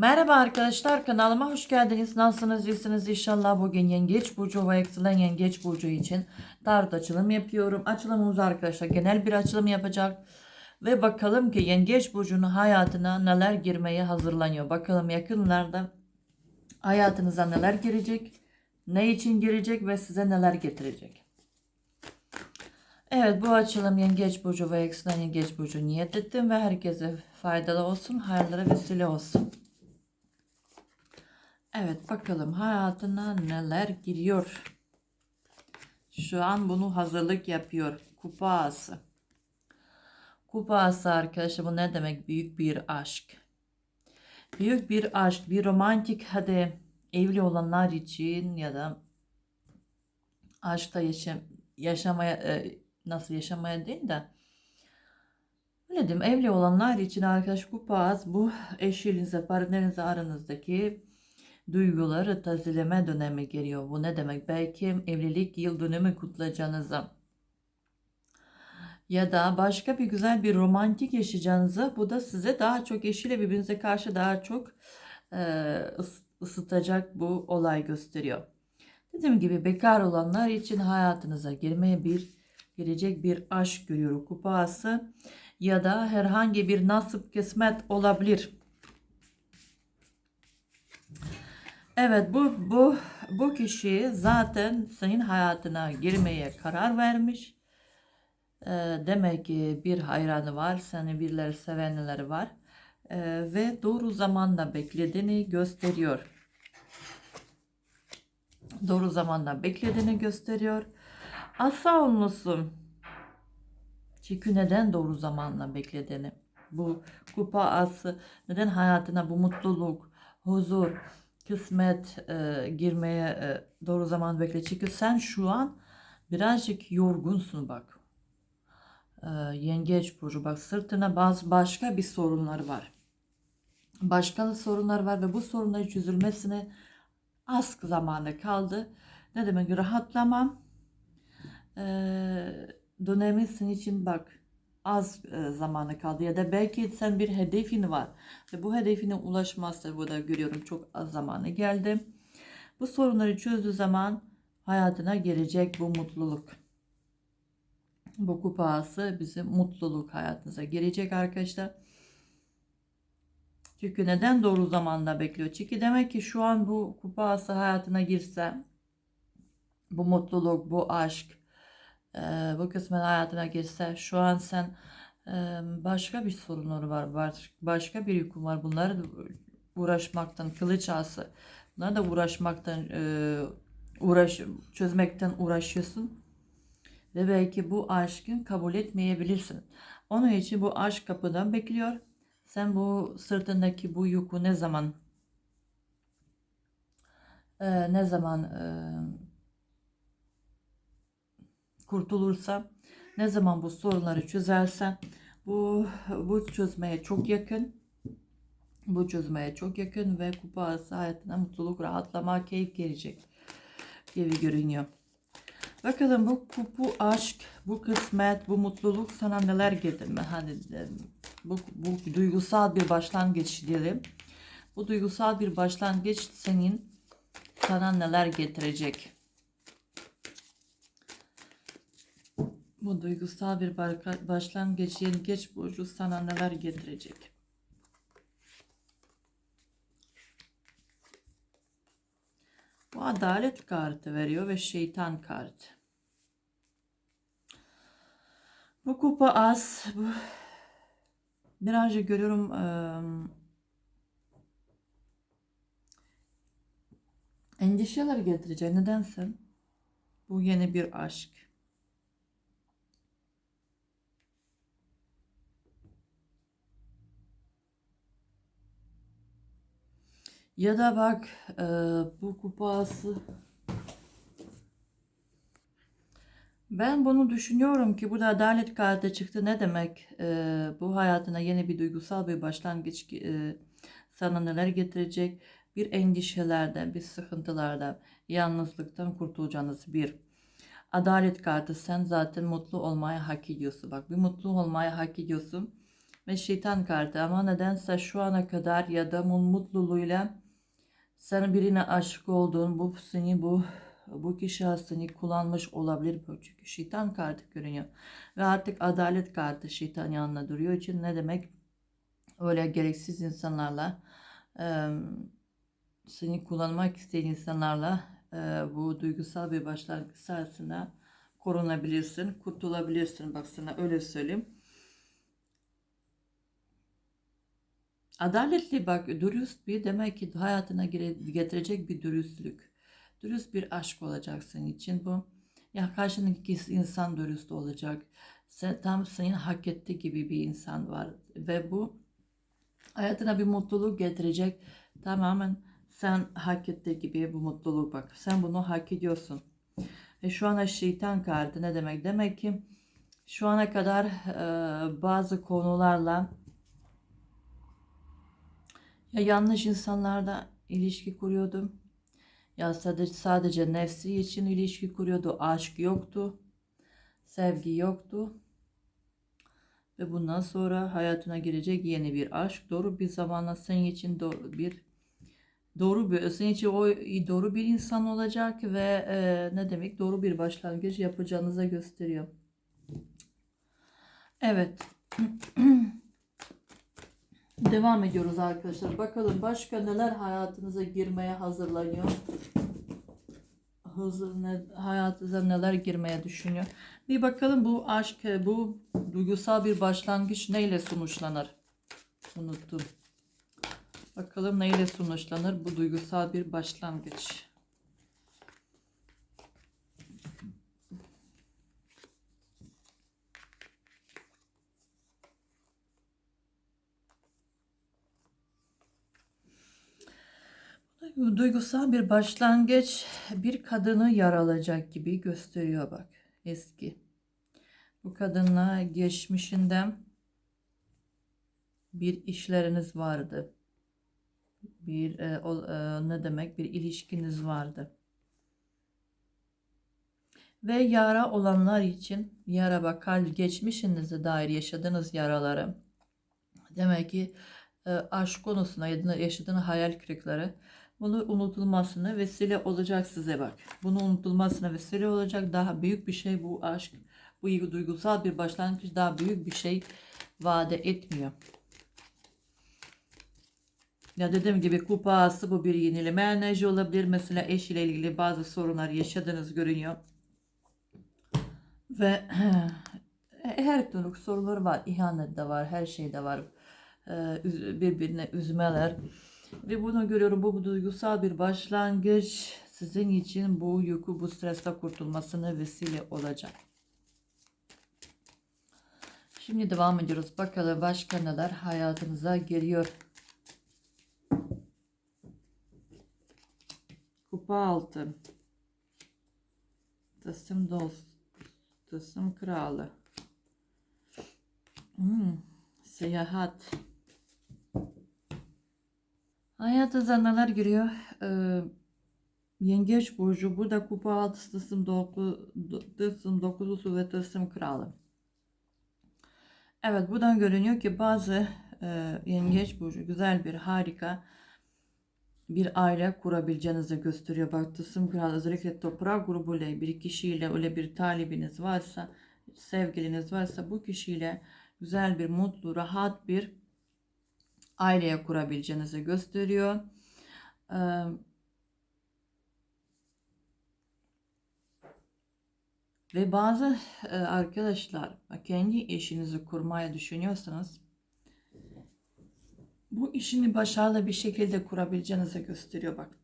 Merhaba arkadaşlar kanalıma hoş geldiniz. Nasılsınız? İyisiniz inşallah. Bugün Yengeç Burcu ve Yükselen Yengeç Burcu için tarot açılım yapıyorum. Açılımımız arkadaşlar genel bir açılım yapacak. Ve bakalım ki Yengeç Burcu'nun hayatına neler girmeye hazırlanıyor. Bakalım yakınlarda hayatınıza neler girecek, ne için girecek ve size neler getirecek. Evet bu açılım Yengeç Burcu ve Yükselen Yengeç Burcu niyet ettim ve herkese faydalı olsun, hayırlara vesile olsun. Evet bakalım hayatına neler giriyor. Şu an bunu hazırlık yapıyor. Kupa ağası. Kupa ağası arkadaşlar bu ne demek? Büyük bir aşk. Büyük bir aşk, bir romantik hadi evli olanlar için ya da aşkta yaşam, yaşamaya e, nasıl yaşamaya değil de öyle diyeyim evli olanlar için arkadaş kupa ağası bu eşinize partnerinize aranızdaki duyguları tazeleme dönemi geliyor. Bu ne demek? Belki evlilik yıl dönümü kutlayacağınıza ya da başka bir güzel bir romantik yaşayacağınıza bu da size daha çok eşiyle birbirinize karşı daha çok e, ıs- ısıtacak bu olay gösteriyor. Dediğim gibi bekar olanlar için hayatınıza girmeye bir girecek bir aşk görüyor kupası ya da herhangi bir nasip kısmet olabilir. Evet bu bu bu kişi zaten senin hayatına girmeye karar vermiş. Ee, demek ki bir hayranı var, seni birileri sevenleri var Ee, ve doğru zamanda beklediğini gösteriyor. Doğru zamanda beklediğini gösteriyor. Asa olmuşsun. Çünkü neden doğru zamanla beklediğini. Bu kupa ası neden hayatına bu mutluluk, huzur, kısmet e, girmeye e, doğru zaman bekle. Çünkü sen şu an birazcık yorgunsun bak. E, yengeç burcu bak sırtına bazı başka bir sorunlar var. Başka sorunlar var ve bu sorunların çözülmesine az zamanı kaldı. Ne demek rahatlamam e, dönemi senin için bak az e, zamanı kaldı ya da belki sen bir hedefin var ve bu hedefine ulaşmazsa burada görüyorum çok az zamanı geldi. Bu sorunları çözdüğü zaman hayatına gelecek bu mutluluk. Bu kupası bizim mutluluk hayatınıza gelecek arkadaşlar. Çünkü neden doğru zamanda bekliyor? Çünkü demek ki şu an bu kupası hayatına girse bu mutluluk, bu aşk, e, bu kısmen hayatına girse şu an sen e, başka bir sorunları var, baş- başka bir yükün var. Bunları uğraşmaktan, kılıç ası, bunları da uğraşmaktan, e, uğraş, çözmekten uğraşıyorsun. Ve belki bu aşkın kabul etmeyebilirsin. Onun için bu aşk kapıdan bekliyor. Sen bu sırtındaki bu yükü ne zaman e, ne zaman e, kurtulursa, ne zaman bu sorunları çözerse bu bu çözmeye çok yakın. Bu çözmeye çok yakın ve kupa ağası hayatına mutluluk, rahatlama, keyif gelecek gibi görünüyor. Bakalım bu kupu aşk, bu kısmet, bu mutluluk sana neler getirme? Hani e, bu, bu duygusal bir başlangıç diyelim. Bu duygusal bir başlangıç senin sana neler getirecek? Bu duygusal bir başlangıç, yengeç burcu sana neler getirecek? Bu adalet kartı veriyor ve şeytan kartı. Bu kupa az. Bu birazcık görüyorum eee, endişeler getirecek. Nedense bu yeni bir aşk. Ya da bak eee, bu kupası. Ben bunu düşünüyorum ki burada adalet kartı çıktı. Ne demek? Eee, bu hayatına yeni bir duygusal bir başlangıç eee, sana neler getirecek? Bir endişelerden bir sıkıntılardan yalnızlıktan kurtulacağınız bir adalet kartı sen zaten mutlu olmaya hak ediyorsun. Bak bir mutlu olmaya hak ediyorsun ve şeytan kartı ama nedense şu ana kadar ya da mutluluğuyla sen birine aşık olduğun bu seni bu bu kişi seni kullanmış olabilir çünkü şeytan kartı görünüyor ve artık adalet kartı şeytan yanına duruyor için ne demek öyle gereksiz insanlarla eee, seni kullanmak isteyen insanlarla eee, bu duygusal bir başlangıç sayesinde korunabilirsin, kurtulabilirsin. Bak sana öyle söyleyeyim. Adaletli bak dürüst bir demek ki hayatına getirecek bir dürüstlük. Dürüst bir aşk olacak senin için bu. Ya karşındaki insan dürüst olacak. Sen, tam senin hak ettiği gibi bir insan var. Ve bu hayatına bir mutluluk getirecek. Tamamen sen hak ettiği gibi bu mutluluk bak. Sen bunu hak ediyorsun. Ve şu ana şeytan kartı ne demek? Demek ki şu ana kadar e, bazı konularla ya yanlış insanlarla ilişki kuruyordum. Ya sadece, sadece nefsi için ilişki kuruyordu. Aşk yoktu. Sevgi yoktu. Ve bundan sonra hayatına girecek yeni bir aşk. Doğru bir zamanla senin için doğru bir doğru bir senin için o doğru bir insan olacak ve e, ne demek doğru bir başlangıç yapacağınıza gösteriyor. Evet. Devam ediyoruz arkadaşlar. Bakalım başka neler hayatınıza girmeye hazırlanıyor. Hazır ne, hayatınıza neler girmeye düşünüyor. Bir bakalım bu aşk, bu duygusal bir başlangıç neyle sonuçlanır? Unuttum. Bakalım neyle sonuçlanır bu duygusal bir başlangıç. Duygusal bir başlangıç bir kadını yaralayacak gibi gösteriyor bak eski. Bu kadınla geçmişinden bir işleriniz vardı. Bir e, o- e, ne demek bir ilişkiniz vardı. Ve yara olanlar için yara bak kalp geçmişinize dair yaşadığınız yaraları demek ki e, aşk konusuna ya da yaşadığınız hayal kırıkları bunu unutulmasına vesile olacak size bak. Bunu unutulmasına vesile olacak daha büyük bir şey bu aşk. Bu duygusal bir başlangıç daha büyük bir şey vaade etmiyor. Ya dediğim gibi kupa ağası bu bir yenileme enerji olabilir. Mesela eş ile ilgili bazı sorunlar yaşadığınız görünüyor. Ve her türlü sorunları var. İhanet de var. Her şey de var. Ee, birbirine üzmeler. Ve bunu görüyorum. Bu, bu duygusal bir başlangıç sizin için bu yükü, bu stresten kurtulmasına vesile olacak. Şimdi devam ediyoruz. Bakalım başka neler hayatınıza geliyor. Kupa altı. Tılsım dost. Tılsım kralı. Hmm, seyahat. Hayatınıza neler giriyor? Ee, Yengeç burcu burada kupa altı tılsım doku, tılsım dokuzusu ve tılsım kralı. Evet buradan görünüyor ki bazı e, yengeç burcu güzel bir harika bir aile kurabileceğinizi gösteriyor. Bak tılsım kralı özellikle toprak grubuyla bir kişiyle öyle bir talibiniz varsa sevgiliniz varsa bu kişiyle güzel bir mutlu rahat bir aileye kurabileceğinizi gösteriyor. Ee, Ve bazı e, arkadaşlar kendi işinizi kurmaya düşünüyorsanız bu işini başarılı bir şekilde kurabileceğinizi gösteriyor bak.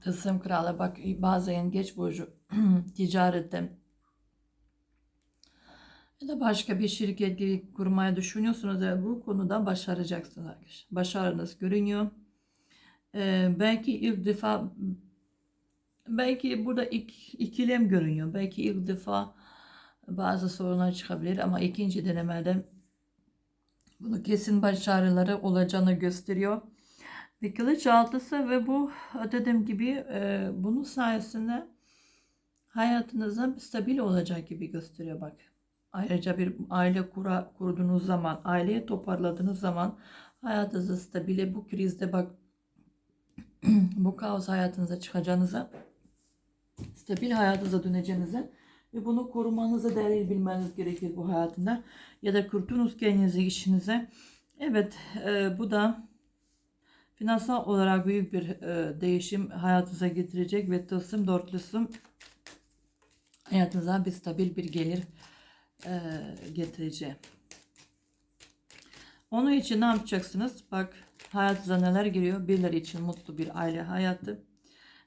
Tılsım kralı bak bazı yengeç burcu ticarette ya da başka bir şirket gibi kurmaya düşünüyorsunuz ve bu konuda başaracaksınız arkadaşlar. Başarınız görünüyor. Ee, belki ilk defa belki burada ik, ikilem görünüyor. Belki ilk defa bazı sorunlar çıkabilir ama ikinci denemede bunu kesin başarıları olacağını gösteriyor. Ve kılıç altısı ve bu dediğim gibi e, bunun sayesinde hayatınızda stabil olacak gibi gösteriyor bak. Ayrıca bir aile kura, kurduğunuz zaman, aileyi toparladığınız zaman hayatınızda stabile bu krizde bak bu kaos hayatınıza çıkacağınıza stabil hayatınıza döneceğinize ve bunu korumanıza dair bilmeniz gerekir bu hayatında. Ya da kurtunuz kendinizi işinize. Evet e, bu da finansal olarak büyük bir e, değişim hayatınıza getirecek ve tılsım dörtlüsüm hayatınıza bir stabil bir gelir e, getireceği. Onun için ne yapacaksınız? Bak hayatınıza neler giriyor. Birileri için mutlu bir aile hayatı.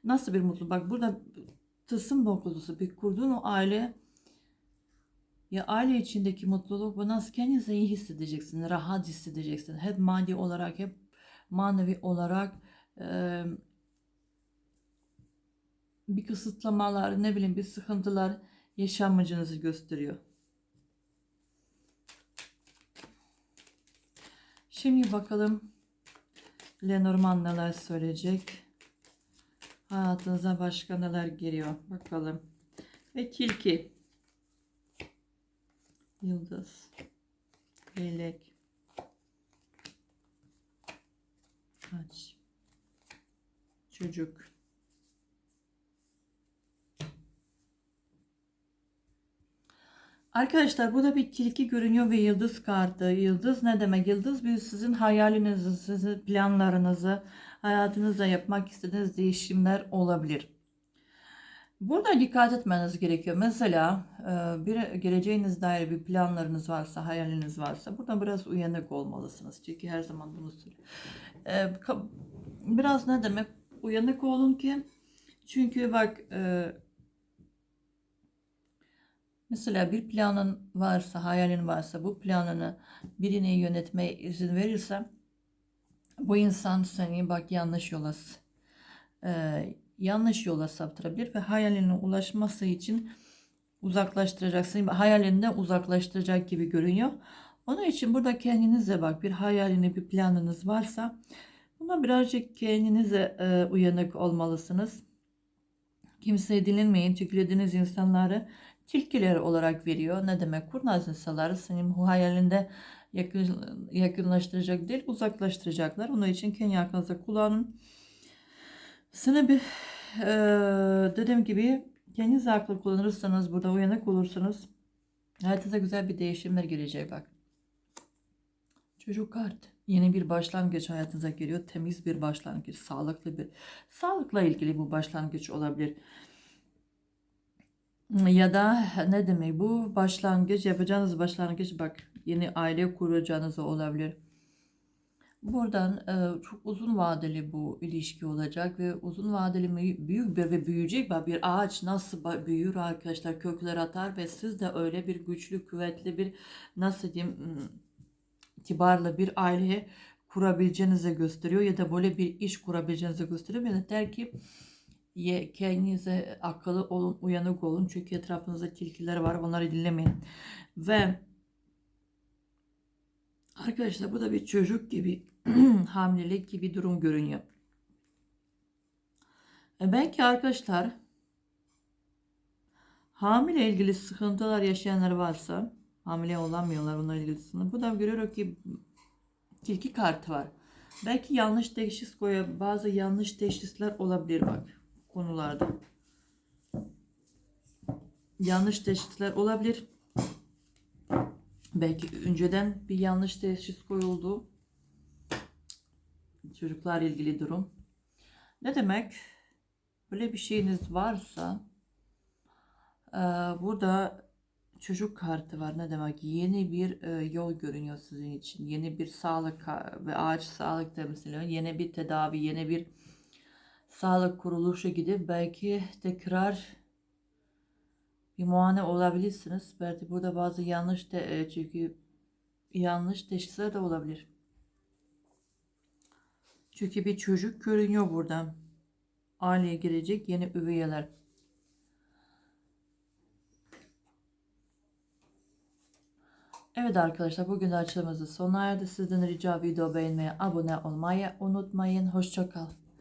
Nasıl bir mutlu? Bak burada tılsım dokuzlusu bir kurduğun o aile ya aile içindeki mutluluk bu nasıl kendinizi iyi hissedeceksin, rahat hissedeceksin. Hep maddi olarak hep manevi olarak e, bir kısıtlamalar ne bileyim bir sıkıntılar yaşanmayacağınızı gösteriyor. Şimdi bakalım Lenormand neler söyleyecek. Hayatınıza başka neler geliyor bakalım. Ve tilki. Yıldız. Leylek. Aç. Çocuk. Arkadaşlar burada bir tilki görünüyor ve yıldız kartı. Yıldız ne demek? Yıldız bir sizin hayalinizi, sizin planlarınızı, hayatınızda yapmak istediğiniz değişimler olabilir. Burada dikkat etmeniz gerekiyor. Mesela e, bir geleceğiniz dair bir planlarınız varsa, hayaliniz varsa burada biraz uyanık olmalısınız. Çünkü her zaman bunu söylüyorum. E, Biraz ne demek? Uyanık olun ki çünkü bak e, mesela bir planın varsa, hayalin varsa bu planını birine yönetmeye izin verirsen bu insan seni bak yanlış yola e, yanlış yola saptırabilir ve hayaline ulaşması için uzaklaştıracak seni hayalinden uzaklaştıracak gibi görünüyor. Onun için burada kendinize bak bir hayalini bir planınız varsa buna birazcık kendinize e, uyanık olmalısınız. Kimseye dinlenmeyin. Tükrediğiniz insanları tilkiler olarak veriyor. Ne demek? Kurnaz insanları senin hayalinde yakın, yakınlaştıracak değil, uzaklaştıracaklar. Onun için kendi aklınıza kullanın. Sana bir eee dediğim gibi kendiniz aklı kullanırsanız, burada uyanık olursanız hayatınıza güzel bir değişimler gelecek bak. Çocuk kart. Yeni bir başlangıç hayatınıza geliyor. Temiz bir başlangıç, sağlıklı bir. Sağlıkla ilgili bu başlangıç olabilir. Ya da ne demek bu başlangıç yapacağınız başlangıç bak yeni aile kuracağınız olabilir. Buradan e, çok uzun vadeli bu ilişki olacak ve uzun vadeli büyük bir ve büyüyecek bak bir ağaç nasıl büyür arkadaşlar kökler atar ve siz de öyle bir güçlü kuvvetli bir nasıl diyeyim itibarlı bir aile kurabileceğinizi gösteriyor ya da böyle bir iş kurabileceğinizi gösteriyor ya da der ki ye, kendinize akıllı olun, uyanık olun çünkü etrafınızda tilkiler var onları dinlemeyin ve arkadaşlar bu da bir çocuk gibi hamilelik gibi durum görünüyor. E belki arkadaşlar hamile ilgili sıkıntılar yaşayanlar varsa hamile olamıyorlar bununla ilgili sıkıntı. Bu da görüyor ki tilki kartı var. Belki yanlış teşhis koyuyor. Bazı yanlış teşhisler olabilir bak konularda. Yanlış teşhisler olabilir. Belki önceden bir yanlış teşhis koyuldu. Çocuklar ilgili durum. Ne demek? Böyle bir şeyiniz varsa eee, burada çocuk kartı var. Ne demek? Yeni bir e, yol görünüyor sizin için. Yeni bir sağlık ve ağaç sağlık temsili. Yeni bir tedavi, yeni bir sağlık kuruluşu gidip belki tekrar bir muayene olabilirsiniz. Belki burada bazı yanlış te, e, çünkü yanlış teşhisler de olabilir. Çünkü bir çocuk görünüyor buradan. Aileye girecek yeni üyeler. Evet arkadaşlar bugün de açılımımızı sona erdi. Sizden rica video beğenmeyi, abone olmayı unutmayın. Hoşçakalın.